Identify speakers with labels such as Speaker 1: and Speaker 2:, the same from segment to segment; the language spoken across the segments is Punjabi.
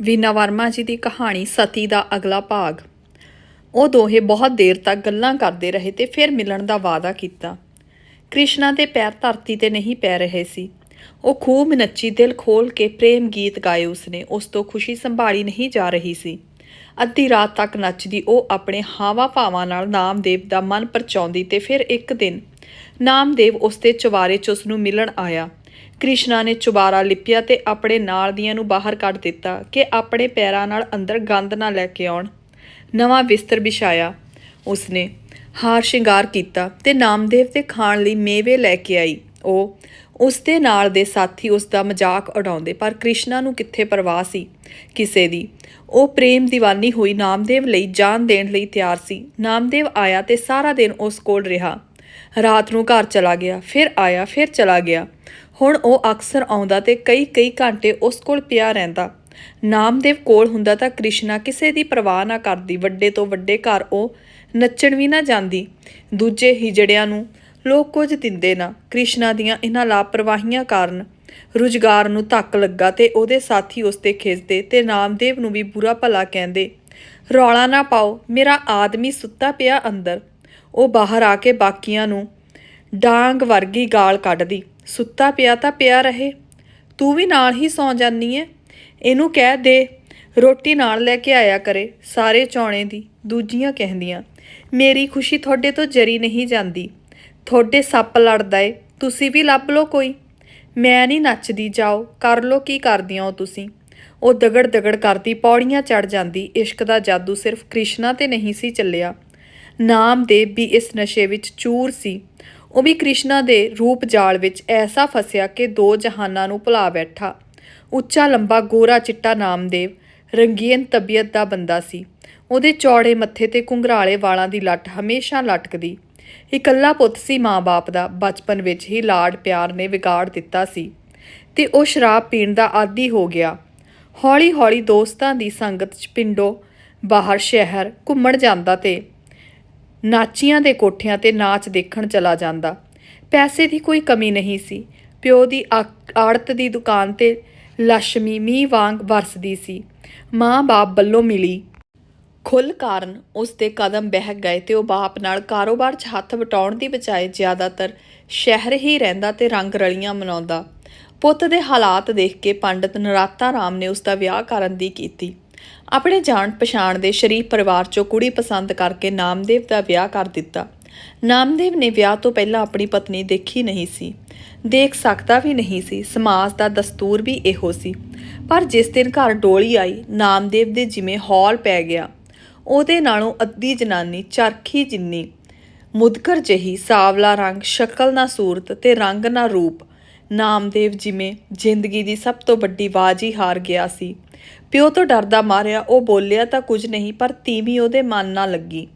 Speaker 1: ਵੀਨਾ ਵਰਮਾ ਜੀ ਦੀ ਕਹਾਣੀ ਸਤੀ ਦਾ ਅਗਲਾ ਭਾਗ। ਉਹ ਦੋਹੇ ਬਹੁਤ ਦੇਰ ਤੱਕ ਗੱਲਾਂ ਕਰਦੇ ਰਹੇ ਤੇ ਫਿਰ ਮਿਲਣ ਦਾ ਵਾਅਦਾ ਕੀਤਾ। ਕ੍ਰਿਸ਼ਨਾ ਦੇ ਪੈਰ ਧਰਤੀ ਤੇ ਨਹੀਂ ਪੈ ਰਹੇ ਸੀ। ਉਹ ਖੂਬ ਨੱਚੀ ਦਿਲ ਖੋਲ ਕੇ ਪ੍ਰੇਮ ਗੀਤ ਗਾਏ ਉਸਨੇ। ਉਸ ਤੋਂ ਖੁਸ਼ੀ ਸੰਭਾਲੀ ਨਹੀਂ ਜਾ ਰਹੀ ਸੀ। ਅੱਧੀ ਰਾਤ ਤੱਕ ਨੱਚਦੀ ਉਹ ਆਪਣੇ ਹਾਵਾ ਭਾਵਾਂ ਨਾਲ ਨਾਮਦੇਵ ਦਾ ਮਨ ਪਰਚਾਉਂਦੀ ਤੇ ਫਿਰ ਇੱਕ ਦਿਨ ਨਾਮਦੇਵ ਉਸ ਦੇ ਚੁਬਾਰੇ 'ਚ ਉਸ ਨੂੰ ਮਿਲਣ ਆਇਆ। ਕ੍ਰਿਸ਼ਨਾ ਨੇ ਚੁਬਾਰਾ ਲਿਪਿਆ ਤੇ ਆਪਣੇ ਨਾਲ ਦੀਆਂ ਨੂੰ ਬਾਹਰ ਕੱਢ ਦਿੱਤਾ ਕਿ ਆਪਣੇ ਪੈਰਾਂ ਨਾਲ ਅੰਦਰ ਗੰਦ ਨਾ ਲੈ ਕੇ ਆਉਣ। ਨਵਾਂ ਬਿਸਤਰ ਵਿਛਾਇਆ। ਉਸਨੇ ਹਾਰ ਸ਼ਿੰਗਾਰ ਕੀਤਾ ਤੇ ਨਾਮਦੇਵ ਦੇ ਖਾਣ ਲਈ ਮੇਵੇ ਲੈ ਕੇ ਆਈ। ਉਹ ਉਸ ਦੇ ਨਾਲ ਦੇ ਸਾਥੀ ਉਸ ਦਾ ਮਜ਼ਾਕ ਉਡਾਉਂਦੇ, ਪਰ ਕ੍ਰਿਸ਼ਨਾ ਨੂੰ ਕਿੱਥੇ ਪਰਵਾਹ ਸੀ? ਕਿਸੇ ਦੀ। ਉਹ ਪ੍ਰੇਮ ਦੀਵਾਨੀ ਹੋਈ ਨਾਮਦੇਵ ਲਈ ਜਾਨ ਦੇਣ ਲਈ ਤਿਆਰ ਸੀ। ਨਾਮਦੇਵ ਆਇਆ ਤੇ ਸਾਰਾ ਦਿਨ ਉਸ ਕੋਲ ਰਿਹਾ। ਰਾਤ ਨੂੰ ਘਰ ਚਲਾ ਗਿਆ, ਫਿਰ ਆਇਆ, ਫਿਰ ਚਲਾ ਗਿਆ। ਹੁਣ ਉਹ ਅਕਸਰ ਆਉਂਦਾ ਤੇ ਕਈ ਕਈ ਘੰਟੇ ਉਸ ਕੋਲ ਪਿਆ ਰਹਿੰਦਾ। ਨਾਮਦੇਵ ਕੋਲ ਹੁੰਦਾ ਤਾਂ ਕ੍ਰਿਸ਼ਨਾ ਕਿਸੇ ਦੀ ਪਰਵਾਹ ਨਾ ਕਰਦੀ। ਵੱਡੇ ਤੋਂ ਵੱਡੇ ਘਰ ਉਹ ਨੱਚਣ ਵੀ ਨਾ ਜਾਂਦੀ। ਦੂਜੇ ਹਿਜੜਿਆਂ ਨੂੰ ਲੋਕ ਕੁਝ ਦਿੰਦੇ ਨਾ। ਕ੍ਰਿਸ਼ਨਾ ਦੀਆਂ ਇਹਨਾਂ ਲਾਪਰਵਾਹੀਆਂ ਕਾਰਨ ਰੁਜ਼ਗਾਰ ਨੂੰ ਧੱਕ ਲੱਗਾ ਤੇ ਉਹਦੇ ਸਾਥੀ ਉਸ ਤੇ ਖਿੱਚਦੇ ਤੇ ਨਾਮਦੇਵ ਨੂੰ ਵੀ ਬੁਰਾ ਭਲਾ ਕਹਿੰਦੇ, ਰੌਲਾ ਨਾ ਪਾਓ, ਮੇਰਾ ਆਦਮੀ ਸੁੱਤਾ ਪਿਆ ਅੰਦਰ। ਉਹ ਬਾਹਰ ਆ ਕੇ ਬਾਕੀਆਂ ਨੂੰ ਡਾਂਗ ਵਰਗੀ ਗਾਲ ਕੱਢਦੀ, ਸੁੱਤਾ ਪਿਆ ਤਾਂ ਪਿਆ ਰਹੇ, ਤੂੰ ਵੀ ਨਾਲ ਹੀ ਸੌਂ ਜਾਨੀ ਐ ਇਹਨੂੰ ਕਹਿ ਦੇ, ਰੋਟੀ ਨਾਲ ਲੈ ਕੇ ਆਇਆ ਕਰੇ ਸਾਰੇ ਚੌਣੇ ਦੀ, ਦੂਜੀਆਂ ਕਹਿੰਦੀਆਂ, ਮੇਰੀ ਖੁਸ਼ੀ ਤੁਹਾਡੇ ਤੋਂ ਜਰੀ ਨਹੀਂ ਜਾਂਦੀ। ਤੁਹਾਡੇ ਸੱਪ ਲੜਦਾ ਏ, ਤੁਸੀਂ ਵੀ ਲੱਭ ਲਓ ਕੋਈ। ਮੈਂ ਨਹੀਂ ਨੱਚਦੀ, ਜਾਓ, ਕਰ ਲਓ ਕੀ ਕਰਦੀਆਂ ਹੋ ਤੁਸੀਂ। ਉਹ ਦਗੜ ਦਗੜ ਕਰਦੀ, ਪੌੜੀਆਂ ਚੜ ਜਾਂਦੀ, ਇਸ਼ਕ ਦਾ ਜਾਦੂ ਸਿਰਫ ਕ੍ਰਿਸ਼ਨਾ ਤੇ ਨਹੀਂ ਸੀ ਚੱਲਿਆ। ਨਾਮ ਨਾਮਦੇਵ ਵੀ ਇਸ ਨਸ਼ੇ ਵਿੱਚ ਚੂਰ ਸੀ। ਉਹ ਵੀ ਕ੍ਰਿਸ਼ਨਾ ਦੇ ਰੂਪ ਜਾਲ ਵਿੱਚ ਐਸਾ ਫਸਿਆ ਕਿ ਦੋ ਜਹਾਨਾਂ ਨੂੰ ਭੁਲਾ ਬੈਠਾ। ਉੱਚਾ, ਲੰਬਾ, ਗੋਰਾ, ਚਿੱਟਾ ਨਾਮਦੇਵ ਰੰਗੀਨ ਤਬੀਅਤ ਦਾ ਬੰਦਾ ਸੀ। ਉਹਦੇ ਚੌੜੇ ਮੱਥੇ ਤੇ ਘੁੰਗਰਾਲੇ ਵਾਲਾਂ ਦੀ ਲੱਟ ਹਮੇਸ਼ਾ ਲਟਕਦੀ। ਇਕੱਲਾ ਪੁੱਤ ਸੀ ਮਾਂ-ਬਾਪ ਦਾ, ਬਚਪਨ ਵਿੱਚ ਹੀ ਲਾਡ ਪਿਆਰ ਨੇ ਵਿਗਾੜ ਦਿੱਤਾ ਸੀ ਤੇ ਉਹ ਸ਼ਰਾਬ ਪੀਣ ਦਾ ਆਦੀ ਹੋ ਗਿਆ। ਹੌਲੀ-ਹੌਲੀ ਦੋਸਤਾਂ ਦੀ ਸੰਗਤ 'ਚ ਪਿੰਡੋਂ ਬਾਹਰ ਸ਼ਹਿਰ ਘੁੰਮਣ ਜਾਂਦਾ ਤੇ ਨਾਚੀਆਂ ਦੇ ਕੋਠਿਆਂ ਤੇ ਨਾਚ ਦੇਖਣ ਚਲਾ ਜਾਂਦਾ। ਪੈਸੇ ਦੀ ਕੋਈ ਕਮੀ ਨਹੀਂ ਸੀ। ਪਿਓ ਦੀ ਆਕ- ਆੜਤ ਦੀ ਦੁਕਾਨ ਤੇ ਲక్ష్ਮੀ ਮੀਂਹ ਵਾਂਗ ਵਰਸਦੀ ਸੀ। ਮਾਂ-ਬਾਪ ਵੱਲੋਂ ਮਿਲੀ। ਖੁੱਲ ਕਾਰਨ ਉਸ ਦੇ ਕਦਮ ਬਹਿ ਗਏ ਤੇ ਉਹ ਬਾਪ ਨਾਲ ਕਾਰੋਬਾਰ 'ਚ ਹੱਥ ਵਟਾਉਣ ਦੀ ਬਜਾਏ ਜ਼ਿਆਦਾਤਰ ਸ਼ਹਿਰ ਹੀ ਰਹਿੰਦਾ ਤੇ ਰੰਗ ਰਲੀਆਂ ਮਨਾਉਂਦਾ। ਪੁੱਤ ਦੇ ਹਾਲਾਤ ਦੇਖ ਕੇ ਪੰਡਤ ਨਰਾਤਾ ਰਾਮ ਨੇ ਉਸ ਦਾ ਵਿਆਹ ਕਰਨ ਦੀ ਕੀਤੀ। ਆਪਣੇ ਜਾਣ ਪਛਾਣ ਦੇ ਸ਼ਰੀਫ ਪਰਿਵਾਰ 'ਚੋਂ ਕੁੜੀ ਪਸੰਦ ਕਰਕੇ ਨਾਮਦੇਵ ਦਾ ਵਿਆਹ ਕਰ ਦਿੱਤਾ। ਨਾਮਦੇਵ ਨੇ ਵਿਆਹ ਤੋਂ ਪਹਿਲਾਂ ਆਪਣੀ ਪਤਨੀ ਦੇਖੀ ਨਹੀਂ ਸੀ। ਦੇਖ ਸਕਦਾ ਵੀ ਨਹੀਂ ਸੀ। ਸਮਾਜ ਦਾ ਦਸਤੂਰ ਵੀ ਇਹੋ ਸੀ। ਪਰ ਜਿਸ ਦਿਨ ਘਰ ਡੋਲੀ ਆਈ, ਨਾਮਦੇਵ ਦੇ ਜਿਵੇਂ ਹੌਲ ਪੈ ਗਿਆ। ਉਹਦੇ ਨਾਲੋਂ ਅੱਧੀ ਜਨਾਨੀ ਚਰਖੀ ਜਿੰਨੀ। ਮੁਦਕਰ ਜਹੀ, ਸਾਵਲਾ ਰੰਗ, ਸ਼ਕਲ ਨਾ ਸੂਰਤ ਤੇ ਰੰਗ ਨਾ ਰੂਪ। ਨਾਮਦੇਵ ਜਿਵੇਂ ਜ਼ਿੰਦਗੀ ਦੀ ਸਭ ਤੋਂ ਵੱਡੀ ਬਾਜ਼ ਹਾਰ ਗਿਆ ਸੀ। ਪਿਓ ਤੋਂ ਡਰਦਾ ਮਾਰਿਆ, ਉਹ ਬੋਲਿਆ ਤਾਂ ਕੁਝ ਨਹੀਂ, ਪਰ ਤੀਵੀਂ ਉਹਦੇ ਮਨ ਨਾਲ ਲੱਗੀ।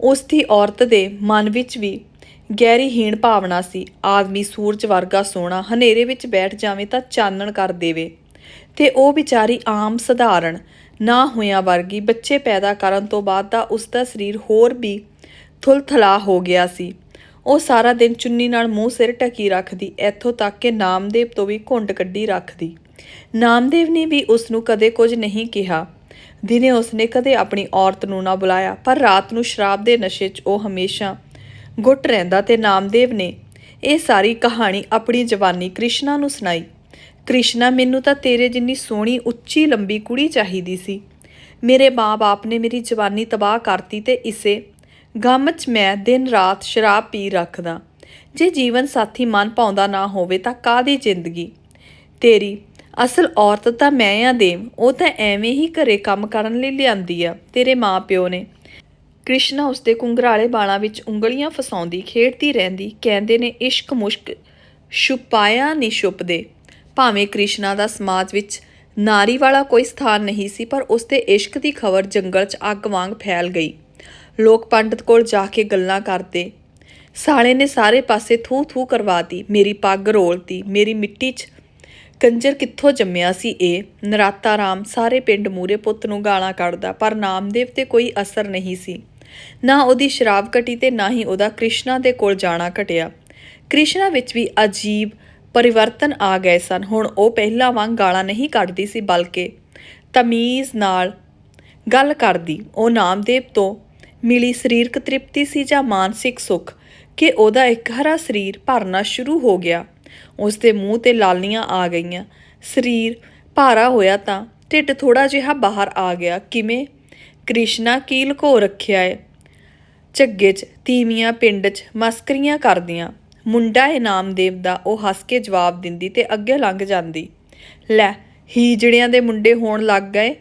Speaker 1: ਉਸ ਦੀ ਔਰਤ ਦੇ ਮਨ ਵਿੱਚ ਵੀ ਗਹਿਰੀ ਹੀਣ ਭਾਵਨਾ ਸੀ। ਆਦਮੀ ਸੂਰਜ ਵਰਗਾ ਸੋਹਣਾ, ਹਨੇਰੇ ਵਿੱਚ ਬੈਠ ਜਾਵੇ ਤਾਂ ਚਾਨਣ ਕਰ ਦੇਵੇ। ਤੇ ਉਹ ਵਿਚਾਰੀ ਆਮ ਸਧਾਰਨ, ਨਾ ਹੋਇਆਂ ਵਰਗੀ, ਬੱਚੇ ਪੈਦਾ ਕਰਨ ਤੋਂ ਬਾਅਦ ਦਾ ਉਸ ਦਾ ਸਰੀਰ ਹੋਰ ਵੀ ਥੁਲਥਲਾ ਹੋ ਗਿਆ ਸੀ। ਉਹ ਸਾਰਾ ਦਿਨ ਚੁੰਨੀ ਨਾਲ ਮੂੰਹ ਸਿਰ ਢਕੀ ਰੱਖਦੀ, ਇੱਥੋਂ ਤੱਕ ਕਿ ਨਾਮਦੇਵ ਤੋਂ ਵੀ ਘੁੰਡ ਕੱਢੀ ਰੱਖਦੀ। ਨਾਮਦੇਵ ਨੇ ਵੀ ਉਸ ਨੂੰ ਕਦੇ ਕੁਝ ਨਹੀਂ ਕਿਹਾ। ਦਿਨੇ ਉਸਨੇ ਕਦੇ ਆਪਣੀ ਔਰਤ ਨੂੰ ਨਾ ਬੁਲਾਇਆ, ਪਰ ਰਾਤ ਨੂੰ ਸ਼ਰਾਬ ਦੇ ਨਸ਼ੇ 'ਚ ਉਹ ਹਮੇਸ਼ਾ ਗੁੱਟ ਰਹਿੰਦਾ ਤੇ ਨਾਮਦੇਵ ਨੇ ਇਹ ਸਾਰੀ ਕਹਾਣੀ ਆਪਣੀ ਜਵਾਨੀ ਕ੍ਰਿਸ਼ਨਾ ਨੂੰ ਸੁਣਾਈ। ਕ੍ਰਿਸ਼ਨਾ, ਮੈਨੂੰ ਤਾਂ ਤੇਰੇ ਜਿੰਨੀ ਸੋਹਣੀ, ਉੱਚੀ, ਲੰਬੀ ਕੁੜੀ ਚਾਹੀਦੀ ਸੀ। ਮੇਰੇ ਮਾਂ-ਬਾਪ ਨੇ ਮੇਰੀ ਜਵਾਨੀ ਤਬਾਹ ਕਰਤੀ ਤੇ ਇਸੇ ਗਮ 'ਚ ਮੈਂ ਦਿਨ ਰਾਤ ਸ਼ਰਾਬ ਪੀ ਰੱਖਦਾ। ਜੇ ਜੀਵਨ ਸਾਥੀ ਮਨ ਪਾਉਂਦਾ ਨਾ ਹੋਵੇ ਤਾਂ ਕਾਦੀ ਜ਼ਿੰਦਗੀ? ਤੇਰੀ ਅਸਲ ਔਰਤ ਤਾਂ ਮੈਂ ਆ ਦੇਵ ਉਹ ਤਾਂ ਐਵੇਂ ਹੀ ਘਰੇ ਕੰਮ ਕਰਨ ਲਈ ਲਿਆਂਦੀ ਆ, ਤੇਰੇ ਮਾਪਿਓ ਨੇ। ਕ੍ਰਿਸ਼ਨਾ ਉਸਦੇ ਕੁੰਗਰਾਲੇ ਬਾਲਾਂ ਵਿੱਚ ਉਂਗਲੀਆਂ ਫਸਾਉਂਦੀ ਖੇਡਦੀ ਰਹਿੰਦੀ, ਕਹਿੰਦੇ ਨੇ, ਇਸ਼ਕ ਮੁਸ਼ਕ ਛੁਪਾਇਆ ਨਹੀਂ ਛੁਪਦੇ। ਭਾਵੇਂ ਕ੍ਰਿਸ਼ਨਾ ਦਾ ਸਮਾਜ ਵਿੱਚ ਨਾਰੀ ਵਾਲਾ ਕੋਈ ਸਥਾਨ ਨਹੀਂ ਸੀ, ਪਰ ਉਸਦੇ ਇਸ਼ਕ ਦੀ ਖਬਰ ਜੰਗਲ 'ਚ ਅੱਗ ਵਾਂਗ ਫੈਲ ਗਈ। ਲੋਕ ਪੰਡਤ ਕੋਲ ਜਾ ਕੇ ਗੱਲਾਂ ਕਰਦੇ। ਸਾਲੇ ਨੇ ਸਾਰੇ ਪਾਸੇ ਥੂ ਥੂ ਕਰਵਾਤੀ ਮੇਰੀ ਪੱਗ ਰੋਲਤੀ, ਮੇਰੀ ਮਿੱਟੀ 'ਚ ਕੰਜਰ ਕਿੱਥੋਂ ਜੰਮਿਆ ਸੀ ਇਹ? ਨਰਾਤਾ ਰਾਮ ਸਾਰੇ ਪਿੰਡ ਮੂਰੇ ਪੁੱਤ ਨੂੰ ਗਾਲਾਂ ਕੱਢਦਾ, ਪਰ ਨਾਮਦੇਵ ਤੇ ਕੋਈ ਅਸਰ ਨਹੀਂ ਸੀ। ਨਾ ਉਹਦੀ ਸ਼ਰਾਬ ਘਟੀ ਤੇ ਨਾ ਹੀ ਉਹਦਾ ਕ੍ਰਿਸ਼ਨਾ ਦੇ ਕੋਲ ਜਾਣਾ ਘਟਿਆ। ਕ੍ਰਿਸ਼ਨਾ ਵਿੱਚ ਵੀ ਅਜੀਬ ਪਰਿਵਰਤਨ ਆ ਗਏ ਸਨ। ਹੁਣ ਉਹ ਪਹਿਲਾਂ ਵਾਂਗ ਗਾਲਾਂ ਨਹੀਂ ਕੱਢਦੀ ਸੀ, ਬਲਕਿ ਤਮੀਜ਼ ਨਾਲ ਗੱਲ ਕਰਦੀ। ਉਹ ਨਾਮਦੇਵ ਤੋਂ ਮਿਲੀ ਸਰੀਰਕ ਤ੍ਰਿਪਤੀ ਸੀ ਜਾਂ ਮਾਨਸਿਕ ਸੁੱਖ? ਕਿ ਉਹਦਾ ਇੱਕ ਹਰਾ ਸਰੀਰ ਭਰਨਾ ਸ਼ੁਰੂ ਹੋ ਗਿਆ? ਉਸ ਦੇ ਮੂੰਹ ਤੇ ਲਾਲੀਆਂ ਆ ਗਈਆਂ। ਸਰੀਰ ਭਾਰਾ ਹੋਇਆ ਤਾਂ ਢਿੱਡ ਥੋੜਾ ਜਿਹਾ ਬਾਹਰ ਆ ਗਿਆ। ਕਿਵੇਂ? ਕ੍ਰਿਸ਼ਨਾ ਕੀ ਲਕੋ ਰੱਖਿਆ ਏ? ਝੱਗੇ 'ਚ, ਤੀਵੀਆਂ ਪਿੰਡ 'ਚ ਮਸਕਰੀਆਂ ਕਰਦੀਆਂ। ਮੁੰਡਾ ਏ ਨਾਮਦੇਵ ਦਾ, ਉਹ ਹੱਸ ਕੇ ਜਵਾਬ ਦਿੰਦੀ ਤੇ ਅੱਗੇ ਲੰਘ ਜਾਂਦੀ। ਲੈ, ਹੀਜੜਿਆਂ ਦੇ ਮੁੰਡੇ ਹੋਣ ਲੱਗ ਗਏ।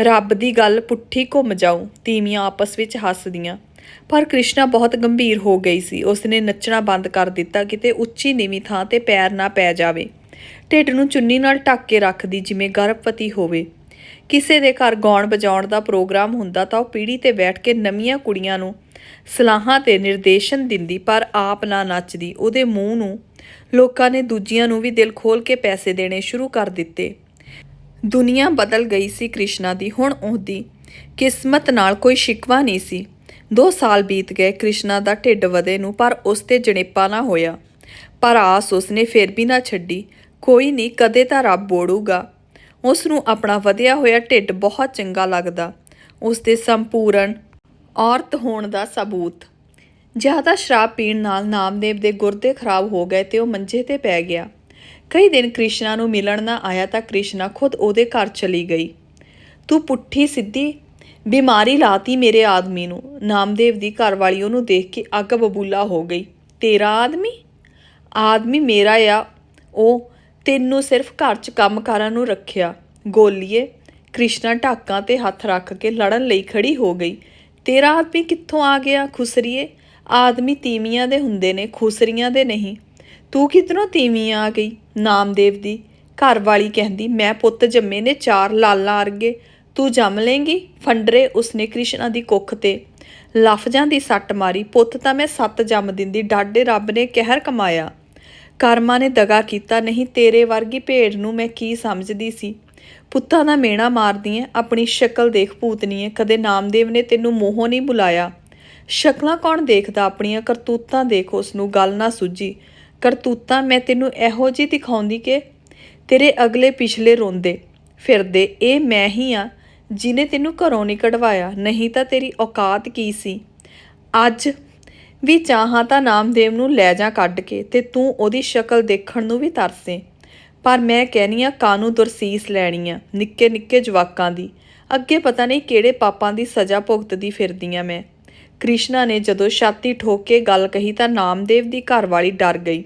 Speaker 1: ਰੱਬ ਦੀ ਗੱਲ ਪੁੱਠੀ ਘੁੰਮ ਜਾਊ। ਤੀਵੀਆਂ ਆਪਸ ਵਿੱਚ ਹੱਸਦੀਆਂ। ਪਰ ਕ੍ਰਿਸ਼ਨਾ ਬਹੁਤ ਗੰਭੀਰ ਹੋ ਗਈ ਸੀ। ਉਸਨੇ ਨੱਚਣਾ ਬੰਦ ਕਰ ਦਿੱਤਾ ਕਿਤੇ ਉੱਚੀ ਨੀਵੀਂ ਥਾਂ ਤੇ ਪੈਰ ਨਾ ਪੈ ਜਾਵੇ। ਢਿੱਡ ਨੂੰ ਚੁੰਨੀ ਨਾਲ ਢੱਕ ਕੇ ਰੱਖਦੀ ਜਿਵੇਂ ਗਰਭਵਤੀ ਹੋਵੇ। ਕਿਸੇ ਦੇ ਘਰ ਗਾਉਣ ਵਜਾਉਣ ਦਾ ਪ੍ਰੋਗਰਾਮ ਹੁੰਦਾ ਤਾਂ ਉਹ ਪੀੜ੍ਹੀ ਤੇ ਬੈਠ ਕੇ ਨਵੀਆਂ ਕੁੜੀਆਂ ਨੂੰ ਸਲਾਹਾਂ ਤੇ ਨਿਰਦੇਸ਼ਨ ਦਿੰਦੀ, ਪਰ ਆਪ ਨਾ ਨੱਚਦੀ। ਉਹਦੇ ਮੂੰਹ ਨੂੰ ਲੋਕਾਂ ਨੇ ਦੂਜਿਆਂ ਨੂੰ ਵੀ ਦਿਲ ਖੋਲ ਕੇ ਪੈਸੇ ਦੇਣੇ ਸ਼ੁਰੂ ਕਰ ਦਿੱਤੇ। ਦੁਨੀਆ ਬਦਲ ਗਈ ਸੀ ਕ੍ਰਿਸ਼ਨਾ ਦੀ। ਹੁਣ ਉਹਦੀ ਕਿਸਮਤ ਨਾਲ ਕੋਈ ਸ਼ਿਕਵਾ ਨਹੀਂ ਸੀ। 2 ਸਾਲ ਬੀਤ ਗਏ ਕ੍ਰਿਸ਼ਨਾ ਦਾ ਢਿੱਡ ਵਧੇ ਨੂੰ, ਪਰ ਉਸ ਤੇ ਜਣੇਪਾ ਨਾ ਹੋਇਆ। ਪਰ ਆਸ ਉਸਨੇ ਫਿਰ ਵੀ ਨਾ ਛੱਡੀ। ਕੋਈ ਨਹੀਂ ਕਦੇ ਤਾਂ ਰੱਬ ਬੋੜੂਗਾ। ਉਸ ਨੂੰ ਆਪਣਾ ਵਧਿਆ ਹੋਇਆ ਢਿੱਡ ਬਹੁਤ ਚੰਗਾ ਲੱਗਦਾ। ਉਸ ਦੇ ਸੰਪੂਰਨ ਔਰਤ ਹੋਣ ਦਾ ਸਬੂਤ। ਜ਼ਿਆਦਾ ਸ਼ਰਾਬ ਪੀਣ ਨਾਲ ਨਾਮਦੇਵ ਦੇ ਗੁਰਦੇ ਖਰਾਬ ਹੋ ਗਏ ਤੇ ਉਹ ਮੰਜੇ ਤੇ ਪੈ ਗਿਆ। ਕਈ ਦਿਨ ਕ੍ਰਿਸ਼ਨਾ ਨੂੰ ਮਿਲਣ ਨਾ ਆਇਆ ਤਾਂ ਕ੍ਰਿਸ਼ਨਾ ਖੁਦ ਉਹਦੇ ਘਰ ਚਲੀ ਗਈ। ਤੂੰ ਪੁੱਠੀ ਸਿੱਧੀ ਬਿਮਾਰੀ ਲਾਤੀ ਮੇਰੇ ਆਦਮੀ ਨੂੰ। ਨਾਮਦੇਵ ਦੀ ਘਰਵਾਲੀ ਉਹਨੂੰ ਦੇਖ ਕੇ ਅੱਗ ਬਬੂਲਾ ਹੋ ਗਈ। ਤੇਰਾ ਆਦਮੀ? ਆਦਮੀ ਮੇਰਾ ਆ। ਉਹ ਤੈਨੂੰ ਸਿਰਫ ਘਰ 'ਚ ਕੰਮ ਕਾਰਾਂ ਨੂੰ ਰੱਖਿਆ। ਗੋਲੀਏ, ਕ੍ਰਿਸ਼ਨਾ ਢਾਕਾਂ ਤੇ ਹੱਥ ਰੱਖ ਕੇ ਲੜਨ ਲਈ ਖੜੀ ਹੋ ਗਈ। ਤੇਰਾ ਆਦਮੀ ਕਿੱਥੋਂ ਆ ਗਿਆ, ਖੁਸਰੀਏ? ਆਦਮੀ ਤੀਵੀਆਂ ਦੇ ਹੁੰਦੇ ਨੇ, ਖੁਸਰੀਆਂ ਦੇ ਨਹੀਂ। ਤੂੰ ਕਿਧਰੋਂ ਤੀਵੀਂ ਆ ਗਈ? ਨਾਮਦੇਵ ਦੀ ਘਰ ਵਾਲੀ ਕਹਿੰਦੀ, ਮੈਂ ਪੁੱਤ ਜੰਮੇ ਨੇ ਚਾਰ ਲਾਲਾਂ ਅਰਗੇ ਤੂੰ ਜੰਮ ਲੇਂਗੀ ਫੰਡਰੇ, ਉਸਨੇ ਕ੍ਰਿਸ਼ਨਾ ਦੀ ਕੁੱਖ ਤੇ ਲਫ਼ਜ਼ਾਂ ਦੀ ਸੱਟ ਮਾਰੀ। ਪੁੱਤ, ਤਾਂ ਮੈਂ ਸੱਤ ਜੰਮ ਦਿੰਦੀ ਡਾਡੇ ਰੱਬ ਨੇ ਕਹਿਰ ਕਮਾਇਆ। ਕਰਮਾਂ ਨੇ ਦਗਾ ਕੀਤਾ, ਨਹੀਂ ਤੇਰੇ ਵਰਗੀ ਭੇਡ ਨੂੰ ਮੈਂ ਕੀ ਸਮਝਦੀ ਸੀ? ਪੁੱਤਾਂ ਦਾ ਮੇਣਾ ਮਾਰਦੀ ਐ, ਆਪਣੀ ਸ਼ਕਲ ਦੇਖ ਭੂਤਨੀ ਐ, ਕਦੇ ਨਾਮਦੇਵ ਨੇ ਤੈਨੂੰ ਮੋਹੋਂ ਨਹੀਂ ਬੁਲਾਇਆ। ਸ਼ਕਲਾਂ ਕੌਣ ਦੇਖਦਾ ਆਪਣੀਆਂ? ਕਰਤੂਤਾਂ ਦੇਖ ਉਸ ਨੂੰ ਗੱਲ ਨਾ ਸੁੱਜੀ ਕਰਤੂਤਾਂ, ਮੈਂ ਤੈਨੂੰ ਇਹੋ ਜਿਹੀ ਦਿਖਾਉਂਦੀ ਕਿ ਤੇਰੇ ਅਗਲੇ ਪਿਛਲੇ ਰੋਂਦੇ ਫਿਰਦੇ, ਇਹ ਮੈਂ ਹੀ ਆ। ਜਿਨੇ ਤੈਨੂੰ ਘਰੋਂ ਨਹੀਂ ਕਢਵਾਇਆ, ਨਹੀਂ ਤਾਂ ਤੇਰੀ ਔਕਾਤ ਕੀ ਸੀ? ਅੱਜ ਵੀ ਚਾਹਾਂ ਤਾਂ ਨਾਮਦੇਵ ਨੂੰ ਲੈ ਜਾ ਕੱਢ ਕੇ ਤੇ ਤੂੰ ਉਹਦੀ ਸ਼ਕਲ ਦੇਖਣ ਨੂੰ ਵੀ ਤਰਸੇ। ਪਰ ਮੈਂ ਕਹਿਨੀ ਆ ਕਾਨੂੰ ਦੁਰਸੀਸ ਲੈਣੀ ਆ, ਨਿੱਕੇ ਨਿੱਕੇ ਜਵਾਕਾਂ ਦੀ। ਅੱਗੇ ਪਤਾ ਨਹੀਂ ਕਿਹੜੇ ਪਾਪਾਂ ਦੀ ਸਜ਼ਾ ਭੁਗਤਦੀ ਫਿਰਦੀ ਆ ਮੈਂ। ਕ੍ਰਿਸ਼ਨਾ ਨੇ ਜਦੋਂ ਛਾਤੀ ਠੋਕ ਕੇ ਗੱਲ ਕਹੀ ਤਾਂ ਨਾਮਦੇਵ ਦੀ ਘਰਵਾਲੀ ਡਰ ਗਈ।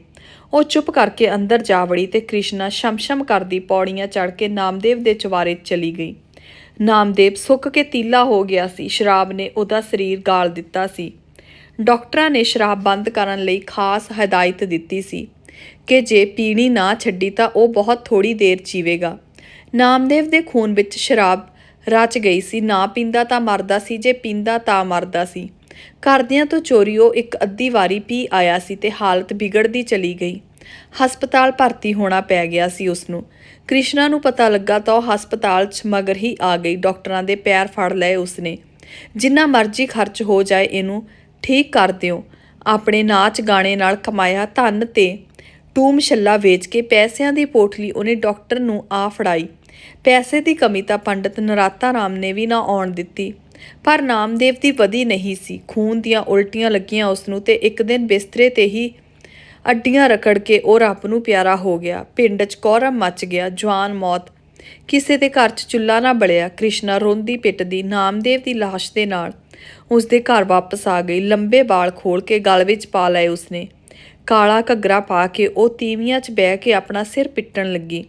Speaker 1: ਉਹ ਚੁੱਪ ਕਰਕੇ ਅੰਦਰ ਜਾ ਵੜੀ ਤੇ ਕ੍ਰਿਸ਼ਨਾ ਸ਼ਮਸ਼ਮ ਕਰਦੀ ਪੌੜੀਆਂ ਚੜ੍ਹ ਕੇ ਨਾਮਦੇਵ ਦੇ ਚਵਾਰੇ ਚਲੀ ਗਈ। ਨਾਮਦੇਵ ਸੁੱਕ ਕੇ ਤੀਲਾ ਹੋ ਗਿਆ ਸੀ। ਸ਼ਰਾਬ ਨੇ ਉਹਦਾ ਸਰੀਰ ਗਾਲ ਦਿੱਤਾ ਸੀ। ਡਾਕਟਰਾਂ ਨੇ ਸ਼ਰਾਬ ਬੰਦ ਕਰਨ ਲਈ ਖਾਸ ਹਦਾਇਤ ਦਿੱਤੀ ਸੀ ਕਿ ਜੇ ਪੀਣੀ ਨਾ ਛੱਡੀ ਤਾਂ ਉਹ ਬਹੁਤ ਥੋੜੀ ਦੇਰ ਜੀਵੇਗਾ। ਨਾਮਦੇਵ ਦੇ ਖੂਨ ਵਿੱਚ ਸ਼ਰਾਬ ਰਚ ਗਈ ਸੀ। ਨਾ ਪੀਂਦਾ ਤਾਂ ਮਰਦਾ ਸੀ, ਜੇ ਪੀਂਦਾ ਤਾਂ ਮਰਦਾ ਸੀ। ਘਰਦਿਆਂ ਤੋਂ ਚੋਰੀ ਉਹ ਇੱਕ ਅੱਧੀ ਵਾਰੀ ਪੀ ਆਇਆ ਸੀ ਤੇ ਹਾਲਤ ਵਿਗੜਦੀ ਚਲੀ ਗਈ। ਹਸਪਤਾਲ ਭਰਤੀ ਹੋਣਾ ਪੈ ਗਿਆ ਸੀ ਉਸ ਨੂੰ ਕ੍ਰਿਸ਼ਨਾ ਨੂੰ ਪਤਾ ਲੱਗਾ ਤਾਂ ਉਹ ਹਸਪਤਾਲ 'ਚ ਮਗਰ ਹੀ ਆ ਗਈ। ਡਾਕਟਰਾਂ ਦੇ ਪੈਰ ਫੜ ਲਏ ਉਸਨੇ। ਜਿੰਨਾ ਮਰਜ਼ੀ ਖਰਚ ਹੋ ਜਾਏ ਇਹਨੂੰ, ਠੀਕ ਕਰ ਦਿਓ। ਆਪਣੇ ਨਾਚ ਗਾਣੇ ਨਾਲ ਕਮਾਇਆ ਧਨ ਤੇ ਟੂਮ ਛੱਲਾ ਵੇਚ ਕੇ ਪੈਸਿਆਂ ਦੀ ਪੋਟਲੀ ਉਹਨੇ ਡਾਕਟਰ ਨੂੰ ਆ ਫੜਾਈ। ਪੈਸੇ ਦੀ ਕਮੀ ਤਾਂ ਪੰਡਤ ਨਰਾਤਾ ਰਾਮ ਨੇ ਵੀ ਨਾ ਆਉਣ ਦਿੱਤੀ। ਪਰ ਨਾਮਦੇਵ ਦੀ ਵਧੀ ਨਹੀਂ ਸੀ। ਖੂਨ ਦੀਆਂ ਉਲਟੀਆਂ ਲੱਗੀਆਂ ਉਸ ਨੂੰ ਤੇ ਇੱਕ ਦਿਨ ਬਿਸਤਰੇ ਤੇ ਹੀ ਅੱਡੀਆਂ ਰਕੜ ਕੇ ਉਹ ਰੱਬ ਨੂੰ ਪਿਆਰਾ ਹੋ ਗਿਆ। ਪਿੰਡ 'ਚ ਕੋਰਮ ਮੱਚ ਗਿਆ, ਜਵਾਨ ਮੌਤ। ਕਿਸੇ ਦੇ ਘਰ 'ਚ ਚੁੱਲ੍ਹਾ ਨਾ ਬਲਿਆ, ਕ੍ਰਿਸ਼ਨਾ ਰੋਂਦੀ ਪਿੱਟਦੀ ਨਾਮਦੇਵ ਦੀ ਲਾਸ਼ ਦੇ ਨਾਲ। ਉਸ ਦੇ ਘਰ ਵਾਪਸ ਆ ਗਈ, ਲੰਬੇ ਵਾਲ ਖੋਲ ਕੇ ਗਲ ਵਿੱਚ ਪਾ ਲਏ ਉਸਨੇ। ਕਾਲਾ ਘੱਗਰਾ ਪਾ ਕੇ ਉਹ ਤੀਵੀਆਂ 'ਚ ਬਹਿ ਕੇ ਆਪਣਾ ਸਿਰ ਪਿੱਟਣ ਲੱਗੀ।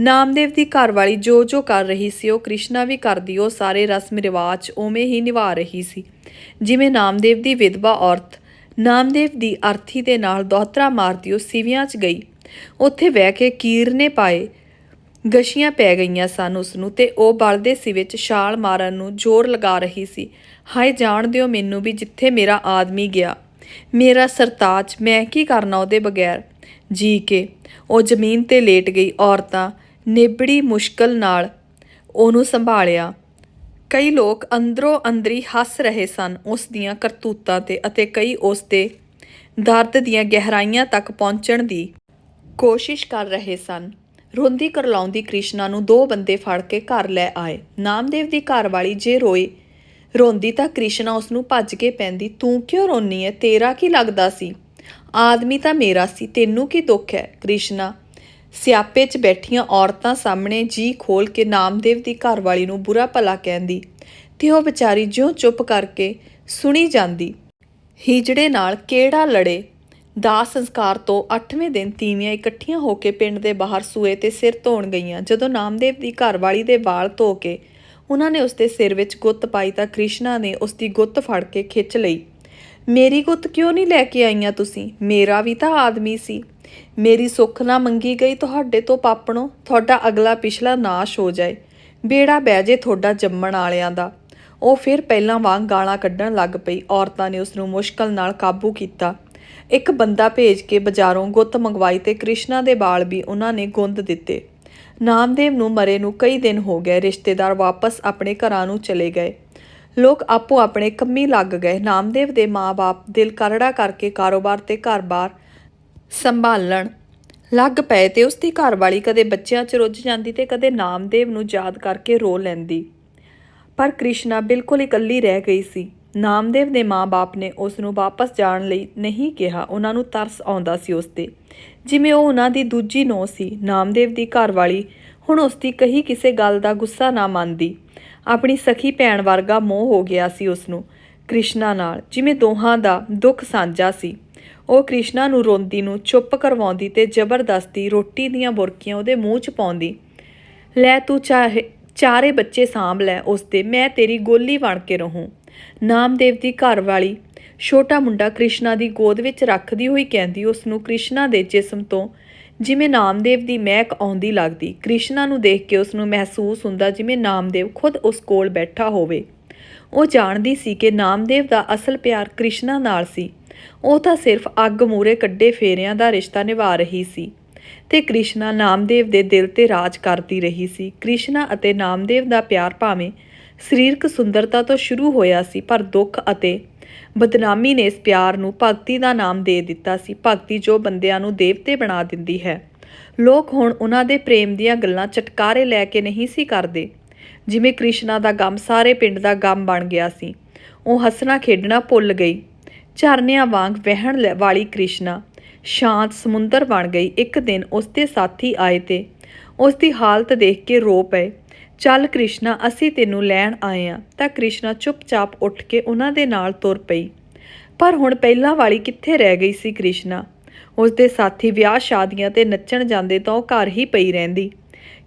Speaker 1: ਨਾਮਦੇਵ ਦੀ ਘਰਵਾਲੀ ਜੋ ਜੋ ਕਰ ਰਹੀ ਸੀ, ਉਹ ਕ੍ਰਿਸ਼ਨਾ ਵੀ ਕਰਦੀ, ਉਹ ਸਾਰੇ ਰਸਮ ਰਿਵਾਜ ਉਵੇਂ ਹੀ ਨਿਭਾ ਰਹੀ ਸੀ। ਜਿਵੇਂ ਨਾਮਦੇਵ ਦੀ ਵਿਧਵਾ ਔਰਤ ਨਾਮਦੇਵ ਦੀ ਅਰਥੀ ਦੇ ਨਾਲ ਦੋਹਤਰਾ ਮਾਰਦੀ ਉਹ ਸਿਵਿਆਂ 'ਚ ਗਈ। ਉੱਥੇ ਬਹਿ ਕੇ ਕੀਰਨੇ ਪਾਏ। ਗਸ਼ੀਆਂ ਪੈ ਗਈਆਂ ਸਨ ਉਸ ਨੂੰ ਤੇ ਉਹ ਬਲਦੇ ਸੀ ਵਿੱਚ ਛਾਲ ਮਾਰਨ ਨੂੰ ਜ਼ੋਰ ਲਗਾ ਰਹੀ ਸੀ। ਹਾਏ, ਜਾਣ ਦਿਓ ਮੈਨੂੰ ਵੀ ਜਿੱਥੇ ਮੇਰਾ ਆਦਮੀ ਗਿਆ। ਮੇਰਾ ਸਰਤਾਜ, ਮੈਂ ਕੀ ਕਰਨਾ ਉਹਦੇ ਬਗੈਰ? ਜੀ ਕੇ, ਉਹ ਜ਼ਮੀਨ ਤੇ ਲੇਟ ਗਈ ਔਰਤਾਂ, ਨਿਬੜੀ ਮੁਸ਼ਕਲ ਨਾਲ ਉਹਨੂੰ ਸੰਭਾਲਿਆ। ਕਈ ਲੋਕ ਅੰਦਰੋਂ ਅੰਦਰੀ ਹੱਸ ਰਹੇ ਸਨ, ਉਸ ਦੀਆਂ ਕਰਤੂਤਾਂ ਤੇ ਅਤੇ ਕਈ ਉਸ ਦੇ ਦਰਦ ਦੀਆਂ ਗਹਿਰਾਈਆਂ ਤੱਕ ਪਹੁੰਚਣ ਦੀ ਕੋਸ਼ਿਸ਼ ਕਰ ਰਹੇ ਸਨ। ਰੋਂਦੀ ਕਰਲਾਉਂਦੀ ਕ੍ਰਿਸ਼ਨਾ ਨੂੰ ਦੋ ਬੰਦੇ ਫੜ ਕੇ ਘਰ ਲੈ ਆਏ। ਨਾਮਦੇਵ ਦੀ ਘਰਵਾਲੀ ਜੇ ਰੋਏ ਰੋਂਦੀ ਤਾਂ ਕ੍ਰਿਸ਼ਨਾ ਉਸ ਨੂੰ ਭੱਜ ਕੇ ਪੈਂਦੀ, ਤੂੰ ਕਿਉਂ ਰੋਨੀ ਹੈ ਤੇਰਾ ਕੀ ਲੱਗਦਾ ਸੀ? ਆਦਮੀ ਤਾਂ ਮੇਰਾ ਸੀ, ਤੈਨੂੰ ਕੀ ਦੁੱਖ ਹੈ ਕ੍ਰਿਸ਼ਨਾ ਸਿਆਪੇ 'ਚ ਬੈਠੀਆਂ ਔਰਤਾਂ ਸਾਹਮਣੇ ਜੀ ਖੋਲ ਕੇ ਨਾਮਦੇਵ ਦੀ ਘਰਵਾਲੀ ਨੂੰ ਬੁਰਾ ਭਲਾ ਕਹਿੰਦੀ। ਤੇ ਉਹ ਵਿਚਾਰੀ ਜਿਉਂ ਚੁੱਪ ਕਰਕੇ ਸੁਣੀ ਜਾਂਦੀ। ਹੀਜੜੇ ਨਾਲ ਕਿਹੜਾ ਲੜੇ? ਦਾਸ ਸੰਸਕਾਰ ਤੋਂ 8ਵੇਂ ਦਿਨ ਤੀਵੀਆਂ ਇਕੱਠੀਆਂ ਹੋ ਕੇ ਪਿੰਡ ਦੇ ਬਾਹਰ ਸੂਏ ਤੇ ਸਿਰ ਧੋਣ ਗਈਆਂ। ਜਦੋਂ ਨਾਮਦੇਵ ਦੀ ਘਰਵਾਲੀ ਦੇ ਵਾਲ ਧੋ ਕੇ ਉਹਨਾਂ ਨੇ ਉਸਦੇ ਸਿਰ ਵਿੱਚ ਗੁੱਤ ਪਾਈ ਤਾਂ ਕ੍ਰਿਸ਼ਨਾ ਨੇ ਉਸਦੀ ਗੁੱਤ ਫੜ ਕੇ ਖਿੱਚ ਲਈ। ਮੇਰੀ ਗੁੱਤ ਕਿਉਂ ਨਹੀਂ ਲੈ ਕੇ ਆਈਆਂ ਤੁਸੀਂ? ਮੇਰਾ ਵੀ ਤਾਂ ਆਦਮੀ ਸੀ। ਮੇਰੀ ਸੁੱਖ ਨਾ ਮੰਗੀ ਗਈ ਤੁਹਾਡੇ ਤੋਂ ਪਾਪਣੋ, ਤੁਹਾਡਾ ਅਗਲਾ ਪਿਛਲਾ ਨਾਸ਼ ਹੋ ਜਾਏ। ਬੇੜਾ ਬਹਿ ਜੇ ਤੁਹਾਡਾ ਜੰਮਣ ਵਾਲਿਆਂ ਦਾ। ਉਹ ਫਿਰ ਪਹਿਲਾਂ ਵਾਂਗ ਗਾਲਾਂ ਕੱਢਣ ਲੱਗ ਪਈ। ਔਰਤਾਂ ਨੇ ਉਸ ਨੂੰ ਮੁਸ਼ਕਲ ਨਾਲ ਕਾਬੂ ਕੀਤਾ। ਇੱਕ ਬੰਦਾ ਭੇਜ ਕੇ ਬਾਜ਼ਾਰੋਂ ਗੁੱਤ ਮੰਗਵਾਈ ਤੇ ਕ੍ਰਿਸ਼ਨਾ ਦੇ ਵਾਲ ਵੀ ਉਹਨਾਂ ਨੇ ਗੁੰਦ ਦਿੱਤੇ। ਨਾਮਦੇਵ ਨੂੰ ਮਰੇ ਨੂੰ ਕਈ ਦਿਨ ਹੋ ਗਏ। ਰਿਸ਼ਤੇਦਾਰ ਵਾਪਸ ਆਪਣੇ ਘਰਾਂ ਨੂੰ ਚਲੇ ਗਏ। ਲੋਕ ਆਪੋ ਆਪਣੇ ਕੰਮੀ ਲੱਗ ਗਏ। ਨਾਮਦੇਵ ਦੇ ਮਾਪੇ ਦਿਲ ਕਰੜਾ ਕਰਕੇ ਕਾਰੋਬਾਰ ਤੇ ਘਰ-ਬਾਰ ਸੰਭਾਲਣ। ਲੱਗ ਪਏ ਤੇ ਉਸ ਦੀ ਘਰਵਾਲੀ ਕਦੇ ਬੱਚਿਆਂ 'ਚ ਰੁੱਝ ਜਾਂਦੀ ਤੇ ਕਦੇ ਨਾਮਦੇਵ ਨੂੰ ਯਾਦ ਕਰਕੇ ਰੋ ਲੈਂਦੀ। ਪਰ ਕ੍ਰਿਸ਼ਨਾ ਬਿਲਕੁਲ ਇਕੱਲੀ ਰਹਿ ਗਈ ਸੀ। ਨਾਮਦੇਵ ਦੇ ਮਾਪੇ ਨੇ ਉਸ ਨੂੰ ਵਾਪਸ ਜਾਣ ਲਈ ਨਹੀਂ ਕਿਹਾ। ਉਹਨਾਂ ਨੂੰ ਤਰਸ ਆਉਂਦਾ ਸੀ ਉਸ ਤੇ ਜਿਵੇਂ ਉਹ ਉਹਨਾਂ ਦੀ ਦੂਜੀ ਨੌ ਸੀ। ਨਾਮਦੇਵ ਦੀ ਘਰਵਾਲੀ ਹੁਣ ਉਸ ਦੀ ਕਹੀ ਕਿਸੇ ਗੱਲ ਦਾ ਗੁੱਸਾ ਨਾ ਮੰਨਦੀ। ਆਪਣੀ ਸਖੀ ਭੈਣ ਵਰਗਾ ਮੋਹ ਹੋ ਗਿਆ ਸੀ ਉਸ ਨੂੰ ਕ੍ਰਿਸ਼ਨਾ ਨਾਲ ਜਿਵੇਂ ਦੋਹਾਂ ਦਾ ਦੁੱਖ ਸਾਂਝਾ ਸੀ। ਉਹ ਕ੍ਰਿਸ਼ਨਾ ਨੂੰ ਰੋਂਦੀ ਨੂੰ ਚੁੱਪ ਕਰਵਾਉਂਦੀ ਤੇ ਜ਼ਬਰਦਸਤੀ ਰੋਟੀ ਦੀਆਂ ਬੁਰਕੀਆਂ ਉਹਦੇ ਮੂੰਹ 'ਚ ਪਾਉਂਦੀ। ਲੈ ਤੂੰ ਚਾਹੇ, ਚਾਰੇ ਬੱਚੇ ਸਾਂਭ ਲੈ ਉਸ ਤੇ ਮੈਂ ਤੇਰੀ ਗੋਲੀ ਬਣ ਕੇ ਰਹੂੰ। ਨਾਮਦੇਵ ਦੀ ਘਰ ਵਾਲੀ, ਛੋਟਾ ਮੁੰਡਾ ਕ੍ਰਿਸ਼ਨਾ ਦੀ ਗੋਦ ਵਿੱਚ ਰੱਖਦੀ ਹੋਈ ਕਹਿੰਦੀ ਉਸ ਨੂੰ ਕ੍ਰਿਸ਼ਨਾ ਦੇ ਜਿਸਮ ਤੋਂ ਜਿਵੇਂ ਨਾਮਦੇਵ ਦੀ ਮਹਿਕ ਆਉਂਦੀ ਲੱਗਦੀ। ਕ੍ਰਿਸ਼ਨਾ ਨੂੰ ਦੇਖ ਕੇ ਉਸ ਨੂੰ ਮਹਿਸੂਸ ਹੁੰਦਾ ਜਿਵੇਂ ਨਾਮਦੇਵ ਖੁਦ ਉਸ ਕੋਲ ਬੈਠਾ ਹੋਵੇ। ਉਹ ਜਾਣਦੀ ਸੀ ਕਿ ਨਾਮਦੇਵ ਦਾ ਅਸਲ ਪਿਆਰ ਕ੍ਰਿਸ਼ਨਾ ਨਾਲ ਸੀ। ਉਹ ਤਾਂ ਸਿਰਫ ਅੱਗ ਮੂਰੇ ਕੱਢੇ ਫੇਰਿਆਂ ਦਾ ਰਿਸ਼ਤਾ ਨਿਭਾ ਰਹੀ ਸੀ ਤੇ ਕ੍ਰਿਸ਼ਨਾ ਨਾਮਦੇਵ ਦੇ ਦਿਲ ਤੇ ਰਾਜ ਕਰਦੀ ਰਹੀ ਸੀ। ਕ੍ਰਿਸ਼ਨਾ ਅਤੇ ਨਾਮਦੇਵ ਦਾ ਪਿਆਰ ਭਾਵੇਂ ਸਰੀਰਕ ਸੁੰਦਰਤਾ ਤੋਂ ਸ਼ੁਰੂ ਹੋਇਆ ਸੀ, ਪਰ ਦੁੱਖ ਅਤੇ ਬਦਨਾਮੀ ਨੇ ਇਸ ਪਿਆਰ ਨੂੰ ਭਗਤੀ ਦਾ ਨਾਮ ਦੇ ਦਿੱਤਾ ਸੀ। ਭਗਤੀ ਜੋ ਬੰਦਿਆਂ ਨੂੰ ਦੇਵਤੇ ਬਣਾ ਦਿੰਦੀ ਹੈ। ਲੋਕ ਹੁਣ ਉਹਨਾਂ ਦੇ ਪ੍ਰੇਮ ਦੀਆਂ ਗੱਲਾਂ ਚਟਕਾਰੇ ਲੈ ਕੇ ਨਹੀਂ ਸੀ ਕਰਦੇ, ਜਿਵੇਂ ਕ੍ਰਿਸ਼ਨਾ ਦਾ ਗਮ, ਸਾਰੇ ਪਿੰਡ ਦਾ ਗਮ ਬਣ ਗਿਆ ਸੀ। ਉਹ ਹੱਸਣਾ ਖੇਡਣਾ ਭੁੱਲ ਗਈ। ਝਰਨਿਆਂ ਵਾਂਗ ਵਹਿਣ ਲੈ- ਵਾਲੀ ਕ੍ਰਿਸ਼ਨਾ ਸ਼ਾਂਤ ਸਮੁੰਦਰ ਬਣ ਗਈ। ਇੱਕ ਦਿਨ ਉਸ ਦੇ ਸਾਥੀ ਆਏ ਤੇ ਉਸ ਦੀ ਹਾਲਤ ਦੇਖ ਕੇ ਰੋ ਪਏ। ਚੱਲ ਕ੍ਰਿਸ਼ਨਾ, ਅਸੀਂ ਤੈਨੂੰ ਲੈਣ ਆਏ ਆ। ਤਾਂ ਕ੍ਰਿਸ਼ਨਾ ਚੁੱਪਚਾਪ ਉੱਠ ਕੇ ਉਹਨਾਂ ਦੇ ਨਾਲ ਤੁਰ ਪਈ। ਪਰ ਹੁਣ ਪਹਿਲਾਂ ਵਾਲੀ ਕਿੱਥੇ ਰਹਿ ਗਈ ਸੀ ਕ੍ਰਿਸ਼ਨਾ? ਉਸ ਦੇ ਸਾਥੀ ਵਿਆਹ ਸ਼ਾਦੀਆਂ ਤੇ ਨੱਚਣ ਜਾਂਦੇ ਤਾਂ ਉਹ ਘਰ ਹੀ ਪਈ ਰਹਿੰਦੀ।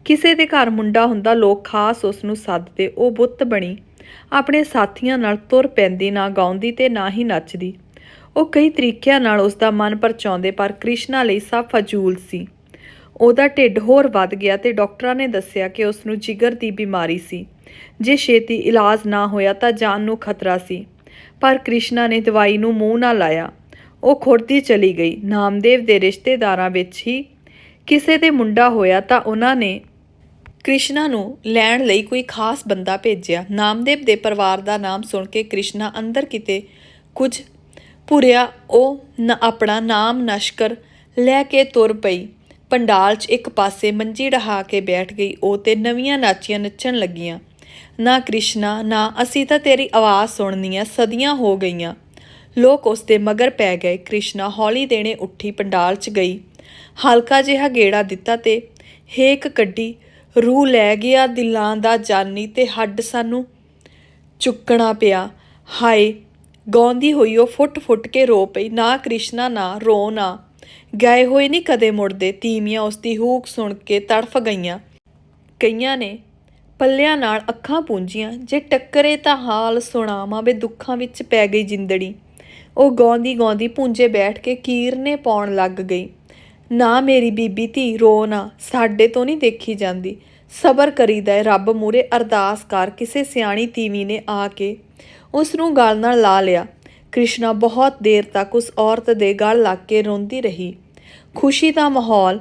Speaker 1: ਕਿਸੇ ਦੇ ਘਰ ਮੁੰਡਾ ਹੁੰਦਾ, ਲੋਕ ਖਾਸ ਉਸ ਨੂੰ ਸੱਦਦੇ। ਉਹ ਬੁੱਤ ਬਣੀ। ਆਪਣੇ ਸਾਥੀਆਂ ਨਾਲ ਤੁਰ ਪੈਂਦੀ, ਨਾ ਗਾਉਂਦੀ ਤੇ ਨਾ ਹੀ ਨੱਚਦੀ। ਉਹ ਕਈ ਤਰੀਕਿਆਂ ਨਾਲ ਉਸ ਦਾ ਮਨ ਪਰਚਾਉਂਦੇ, ਪਰ ਕ੍ਰਿਸ਼ਨਾ ਲਈ ਸਭ ਫਜ਼ੂਲ ਸੀ। ਉਹਦਾ ਢਿੱਡ ਹੋਰ ਵੱਧ ਗਿਆ ਤੇ ਡਾਕਟਰਾਂ ਨੇ ਦੱਸਿਆ ਕਿ ਉਸ ਨੂੰ ਜਿਗਰ ਦੀ ਬਿਮਾਰੀ ਸੀ। ਜੇ ਛੇਤੀ ਇਲਾਜ ਨਾ ਹੋਇਆ ਤਾਂ ਜਾਨ ਨੂੰ ਖਤਰਾ ਸੀ। ਪਰ ਕ੍ਰਿਸ਼ਨਾ ਨੇ ਦਵਾਈ ਨੂੰ ਮੂੰਹ ਨਾ ਲਾਇਆ। ਉਹ ਖੁਰਦੀ ਚਲੀ ਗਈ। ਨਾਮਦੇਵ ਦੇ ਰਿਸ਼ਤੇਦਾਰਾਂ ਵਿੱਚ ਹੀ ਕਿਸੇ ਦੇ ਮੁੰਡਾ ਹੋਇਆ ਤਾਂ ਉਹਨਾਂ ਨੇ ਕ੍ਰਿਸ਼ਨਾ ਨੂੰ ਲੈਣ ਲਈ ਕੋਈ ਖਾਸ ਬੰਦਾ ਭੇਜਿਆ। ਨਾਮਦੇਵ ਦੇ ਪਰਿਵਾਰ ਦਾ ਨਾਮ ਸੁਣ ਕੇ ਕ੍ਰਿਸ਼ਨਾ ਅੰਦਰ ਕਿਤੇ ਕੁਝ ਭੁਰਿਆ, ਉਹ ਨ ਆਪਣਾ ਨਾਮ ਨਸ਼ਕਰ ਲੈ ਕੇ ਤੁਰ ਪਈ। ਪੰਡਾਲ 'ਚ ਇੱਕ ਪਾਸੇ ਮੰਜੀ ਢਹਾ ਕੇ ਬੈਠ ਗਈ, ਉਹ ਤੇ ਨਵੀਆਂ ਨਾਚੀਆਂ ਨੱਚਣ ਲੱਗੀਆਂ। ਨਾ ਕ੍ਰਿਸ਼ਨਾ, ਨਾ ਅਸੀਂ ਤਾਂ ਤੇਰੀ ਆਵਾਜ਼ ਸੁਣਨੀਆਂ, ਸਦੀਆਂ ਹੋ ਗਈਆਂ। ਲੋਕ ਉਸ ਦੇ ਮਗਰ ਪੈ ਗਏ। ਕ੍ਰਿਸ਼ਨਾ ਹੌਲੀ ਦੇਣੇ ਉੱਠੀ, ਪੰਡਾਲ 'ਚ ਗਈ। ਹਲਕਾ ਜਿਹਾ ਗੇੜਾ ਦਿੱਤਾ ਤੇ ਹੇਕ ਕੱਢੀ। ਰੂਹ ਲੈ ਗਿਆ ਦਿਲਾਂ ਦਾ ਜਾਨੀ ਤੇ ਹੱਡ ਸਾਨੂੰ ਚੁੱਕਣਾ ਪਿਆ। ਹਾਏ, ਗਾਉਂਦੀ ਹੋਈ ਉਹ ਫੁੱਟ-ਫੁੱਟ ਕੇ ਰੋ ਪਈ। ਨਾ ਕ੍ਰਿਸ਼ਨਾ, ਨਾ ਰੋ ਨਾ ਗਏ ਹੋਏ ਨਹੀਂ ਕਦੇ ਮੁੜਦੇ। ਤੀਮੀਆਂ ਉਸ ਦੀ ਹੂਕ ਸੁਣ ਕੇ ਤੜਫ ਗਈਆਂ। ਕਈਆਂ ਨੇ ਪੱਲਿਆਂ ਨਾਲ ਅੱਖਾਂ ਪੂੰਝੀਆਂ। ਜੇ ਟੱਕਰੇ ਤਾਂ ਹਾਲ ਸੁਣਾਵਾਂ ਵੇ ਦੁੱਖਾਂ ਵਿੱਚ ਪੈ ਗਈ ਜਿੰਦੜੀ। ਉਹ ਗਾਉਂਦੀ ਗਾਉਂਦੀ ਪੁੰਜੇ ਬੈਠ ਕੇ ਕੀਰਨੇ ਪਾਉਣ ਲੱਗ ਗਈ। ਨਾ ਮੇਰੀ ਬੀਬੀ ਧੀ ਰੋ ਨਾ, ਸਾਡੇ ਤੋਂ ਨਹੀਂ ਦੇਖੀ ਜਾਂਦੀ। ਸਬਰ ਕਰੀਦਾ ਹੈ ਰੱਬ ਮੂਰੇ ਅਰਦਾਸ ਕਰ, ਕਿਸੇ ਸਿਆਣੀ ਤੀਵੀ ਨੇ ਆ ਕੇ ਉਸ ਨੂੰ ਗਲ ਨਾਲ ਲਾ ਲਿਆ। ਕ੍ਰਿਸ਼ਨਾ ਬਹੁਤ ਦੇਰ ਤੱਕ ਉਸ ਔਰਤ ਦੇ ਗਲ ਲੱਗ ਕੇ ਰੋਂਦੀ ਰਹੀ। ਖੁਸ਼ੀ ਦਾ ਮਾਹੌਲ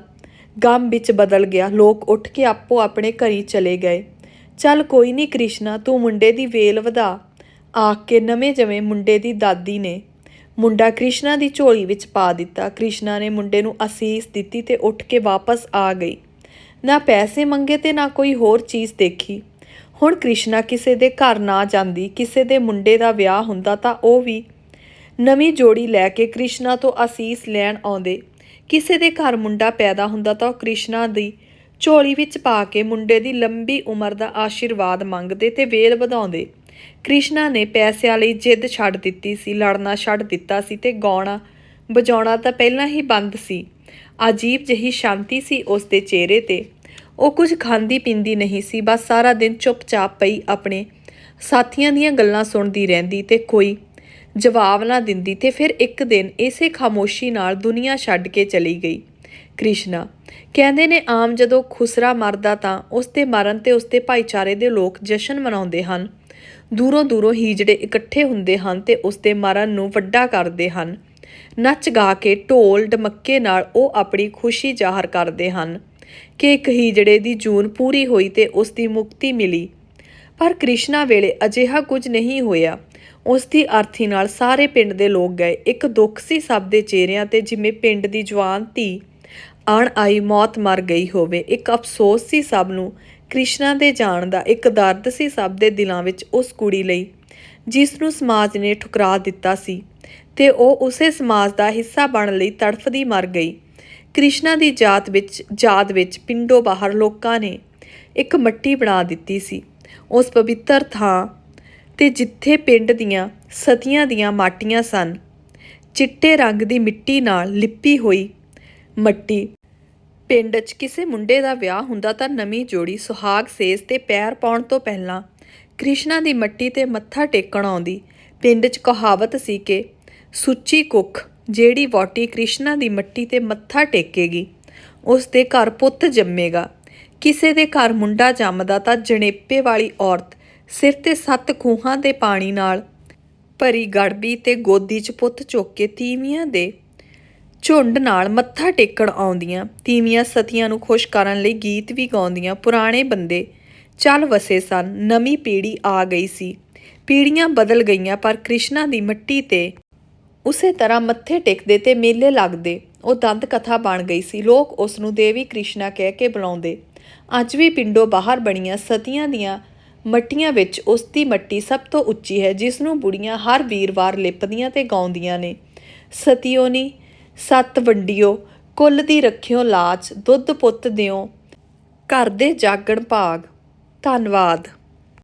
Speaker 1: ਗਮ ਵਿੱਚ ਬਦਲ ਗਿਆ। ਲੋਕ ਉੱਠ ਕੇ ਆਪੋ ਆਪਣੇ ਘਰੀ ਚਲੇ ਗਏ। ਚੱਲ ਕੋਈ ਨਹੀਂ ਕ੍ਰਿਸ਼ਨਾ, ਤੂੰ ਮੁੰਡੇ ਦੀ ਵੇਲ ਵਧਾ। ਆਖ ਕੇ ਨਵੇਂ ਜਵੇਂ ਮੁੰਡੇ ਦੀ ਦਾਦੀ ਨੇ ਮੁੰਡਾ ਕ੍ਰਿਸ਼ਨਾ ਦੀ ਝੋਲੀ ਵਿੱਚ ਪਾ ਦਿੱਤਾ। ਕ੍ਰਿਸ਼ਨਾ ਨੇ ਮੁੰਡੇ ਨੂੰ ਅਸੀਸ ਦਿੱਤੀ ਤੇ ਉੱਠ ਕੇ ਵਾਪਸ ਆ ਗਈ। ਨਾ ਪੈਸੇ ਮੰਗੇ ਤੇ ਨਾ ਕੋਈ ਹੋਰ ਚੀਜ਼ ਦੇਖੀ। ਹੁਣ ਕ੍ਰਿਸ਼ਨਾ ਕਿਸੇ ਦੇ ਘਰ ਨਾ ਜਾਂਦੀ, ਕਿਸੇ ਦੇ ਮੁੰਡੇ ਦਾ ਵਿਆਹ ਹੁੰਦਾ ਤਾਂ ਉਹ ਵੀ ਨਵੀਂ ਜੋੜੀ ਲੈ ਕੇ ਕ੍ਰਿਸ਼ਨਾ ਤੋਂ ਅਸੀਸ ਲੈਣ ਆਉਂਦੇ। ਕਿਸੇ ਦੇ ਘਰ ਮੁੰਡਾ ਪੈਦਾ ਹੁੰਦਾ ਤਾਂ ਉਹ ਕ੍ਰਿਸ਼ਨਾ ਦੀ ਝੋਲੀ ਵਿੱਚ ਪਾ ਕੇ ਮੁੰਡੇ ਦੀ ਲੰਬੀ ਉਮਰ ਦਾ ਆਸ਼ੀਰਵਾਦ ਮੰਗਦੇ ਤੇ ਵੇਲ ਵਧਾਉਂਦੇ। ਕ੍ਰਿਸ਼ਨਾ ਨੇ ਪੈਸਿਆਂ ਲਈ ਜਿੱਦ ਛੱਡ ਦਿੱਤੀ ਸੀ, ਲੜਨਾ ਛੱਡ ਦਿੱਤਾ ਸੀ ਤੇ ਗਾਉਣਾ ਵਜਾਉਣਾ ਤਾਂ ਪਹਿਲਾਂ ਹੀ ਬੰਦ ਸੀ। ਅਜੀਬ ਜਿਹੀ ਸ਼ਾਂਤੀ ਸੀ ਉਸ ਦੇ ਚਿਹਰੇ ਤੇ। ਉਹ ਕੁਝ ਖਾਂਦੀ ਪੀਂਦੀ ਨਹੀਂ ਸੀ, ਬਸ ਸਾਰਾ ਦਿਨ ਚੁੱਪਚਾਪ ਪਈ ਆਪਣੇ ਸਾਥੀਆਂ ਦੀਆਂ ਗੱਲਾਂ ਸੁਣਦੀ ਰਹਿੰਦੀ ਤੇ ਕੋਈ ਜਵਾਬ ਨਾ ਦਿੰਦੀ ਤੇ ਫਿਰ ਇੱਕ ਦਿਨ ਇਸੇ ਖਾਮੋਸ਼ੀ ਨਾਲ ਦੁਨੀਆ ਛੱਡ ਕੇ ਚਲੀ ਗਈ। ਕ੍ਰਿਸ਼ਨਾ ਕਹਿੰਦੇ ਨੇ, ਆਮ ਜਦੋਂ ਖੁਸਰਾ ਮਰਦਾ ਤਾਂ ਉਸ ਦੇ ਮਰਨ ਤੇ ਉਸ ਦੇ ਭਾਈਚਾਰੇ ਦੇ ਲੋਕ ਜਸ਼ਨ ਮਨਾਉਂਦੇ ਹਨ। ਦੂਰੋਂ ਦੂਰੋਂ ਹੀਜੜੇ ਇਕੱਠੇ ਹੁੰਦੇ ਹਨ ਤੇ ਉਸ ਦੇ ਮਰਨ ਨੂੰ ਵੱਡਾ ਕਰਦੇ ਹਨ। ਨੱਚ ਗਾ ਕੇ ਢੋਲ ਡਮੱਕੇ ਨਾਲ ਉਹ ਆਪਣੀ ਖੁਸ਼ੀ ਜ਼ਾਹਰ ਕਰਦੇ ਹਨ। ਕਿ ਇੱਕ ਹੀਜੜੇ ਦੀ ਜੂਨ ਪੂਰੀ ਹੋਈ ਤੇ ਉਸ ਦੀ ਮੁਕਤੀ ਮਿਲੀ। ਪਰ ਕ੍ਰਿਸ਼ਨਾ ਵੇਲੇ ਅਜਿਹਾ ਕੁਝ ਨਹੀਂ ਹੋਇਆ। ਉਸ ਦੀ ਅਰਥੀ ਨਾਲ ਸਾਰੇ ਪਿੰਡ ਦੇ ਲੋਕ ਗਏ। ਇੱਕ ਦੁੱਖ ਸੀ ਸਭ ਦੇ ਚਿਹਰਿਆਂ ਤੇ ਜਿਵੇਂ ਪਿੰਡ ਦੀ ਜਵਾਨ ਧੀ ਅਣ ਆਈ ਮੌਤ ਮਰ ਗਈ ਹੋਵੇ। ਇੱਕ ਅਫਸੋਸ ਸੀ ਸਭ ਨੂੰ ਕ੍ਰਿਸ਼ਨਾ ਦੇ ਜਾਣ ਦਾ ਇੱਕ ਦਰਦ ਸੀ ਸਭ ਦੇ ਦਿਲਾਂ ਵਿੱਚ ਉਸ ਕੁੜੀ ਲਈ, ਜਿਸ ਨੂੰ ਸਮਾਜ ਨੇ ਠੁਕਰਾ ਦਿੱਤਾ ਸੀ ਤੇ ਉਹ ਉਸੇ ਸਮਾਜ ਦਾ ਹਿੱਸਾ ਬਣਨ ਲਈ ਤੜਫਦੀ ਮਰ ਗਈ। ਕ੍ਰਿਸ਼ਨਾ ਦੀ ਜਾਤ ਵਿੱਚ ਜਾਤ ਵਿੱਚ ਪਿੰਡੋਂ ਬਾਹਰ ਲੋਕਾਂ ਨੇ ਇੱਕ ਮੱਟੀ ਬਣਾ ਦਿੱਤੀ ਸੀ। ਉਸ ਪਵਿੱਤਰ ਥਾਂ ਤੇ ਜਿੱਥੇ ਪਿੰਡ ਦੀਆਂ ਸਤੀਆਂ ਦੀਆਂ ਮਾਟੀਆਂ ਸਨ, ਚਿੱਟੇ ਰੰਗ ਦੀ ਮਿੱਟੀ ਨਾਲ ਲਿੱਪੀ ਹੋਈ ਮੱਟੀ ਪਿੰਡ 'ਚ ਕਿਸੇ ਮੁੰਡੇ ਦਾ ਵਿਆਹ ਹੁੰਦਾ ਤਾਂ ਨਵੀਂ ਜੋੜੀ ਸੁਹਾਗ ਸੇਜ ਤੇ ਪੈਰ ਪਾਉਣ ਤੋਂ ਪਹਿਲਾਂ ਕ੍ਰਿਸ਼ਨਾ ਦੀ ਮੱਟੀ ਤੇ ਮੱਥਾ ਟੇਕਣ ਆਉਂਦੀ। ਪਿੰਡ 'ਚ ਕਹਾਵਤ ਸੀ ਕਿ ਸੁੱਚੀ ਕੁੱਖ, ਜਿਹੜੀ ਵੋਟੀ ਕ੍ਰਿਸ਼ਨਾ ਦੀ ਮੱਟੀ ਤੇ ਮੱਥਾ ਟੇਕੇਗੀ, ਉਸ ਦੇ ਘਰ ਪੁੱਤ ਜੰਮੇਗਾ। ਕਿਸੇ ਦੇ ਘਰ ਮੁੰਡਾ ਜੰਮਦਾ ਤਾਂ ਜਣੇਪੇ ਵਾਲੀ ਔਰਤ ਸਿਰ ਤੇ ਸੱਤ ਖੂਹਾਂ ਦੇ ਪਾਣੀ ਨਾਲ ਭਰੀ ਗੜਬੀ ਤੇ ਗੋਦੀ 'ਚ ਪੁੱਤ ਚੁੱਕ ਕੇ ਤੀਵੀਆਂ ਦੇ ਝੁੰਡ ਨਾਲ ਮੱਥਾ ਟੇਕਣ ਆਉਂਦੀਆਂ, ਤੀਵੀਆਂ ਸਤੀਆਂ ਨੂੰ ਖੁਸ਼ ਕਰਨ ਲਈ ਗੀਤ ਵੀ ਗਾਉਂਦੀਆਂ ਪੁਰਾਣੇ ਬੰਦੇ ਚੱਲ ਵਸੇ ਸਨ, ਨਵੀਂ ਪੀੜ੍ਹੀ ਆ ਗਈ ਸੀ। ਪੀੜੀਆਂ ਬਦਲ ਗਈਆਂ ਪਰ ਕ੍ਰਿਸ਼ਨਾ ਦੀ ਮਿੱਟੀ ਤੇ ਉਸੇ ਤਰ੍ਹਾਂ ਮੱਥੇ ਟੇਕਦੇ ਤੇ ਮੇਲੇ ਲੱਗਦੇ, ਉਹ ਦੰਦ ਕਥਾ ਬਣ ਗਈ ਸੀ। ਲੋਕ ਉਸ ਨੂੰ ਦੇਵੀ ਕ੍ਰਿਸ਼ਨਾ ਕਹਿ ਕੇ ਬੁਲਾਉਂਦੇ। ਅੱਜ ਵੀ ਪਿੰਡੋਂ ਬਾਹਰ ਬਣੀਆਂ ਸਤੀਆਂ ਦੀਆਂ ਮੱਟੀਆਂ ਵਿੱਚ ਉਸ ਦੀ ਮੱਟੀ ਸਭ ਤੋਂ ਉੱਚੀ ਹੈ, ਜਿਸ ਨੂੰ ਬੁੜੀਆਂ ਹਰ ਵੀਰਵਾਰ ਲਿਪਦੀਆਂ ਤੇ ਗਾਉਂਦੀਆਂ ਨੇ। ਸਤਿਓਨੀ ਸੱਤ ਵੰਡਿਓ ਕੁੱਲ ਦੀ ਰੱਖਿਓ ਲਾਜ ਦੁੱਧ ਪੁੱਤ ਦਿਓ ਘਰ ਦੇ ਜਾਗਣ ਭਾਗ। ਧੰਨਵਾਦ।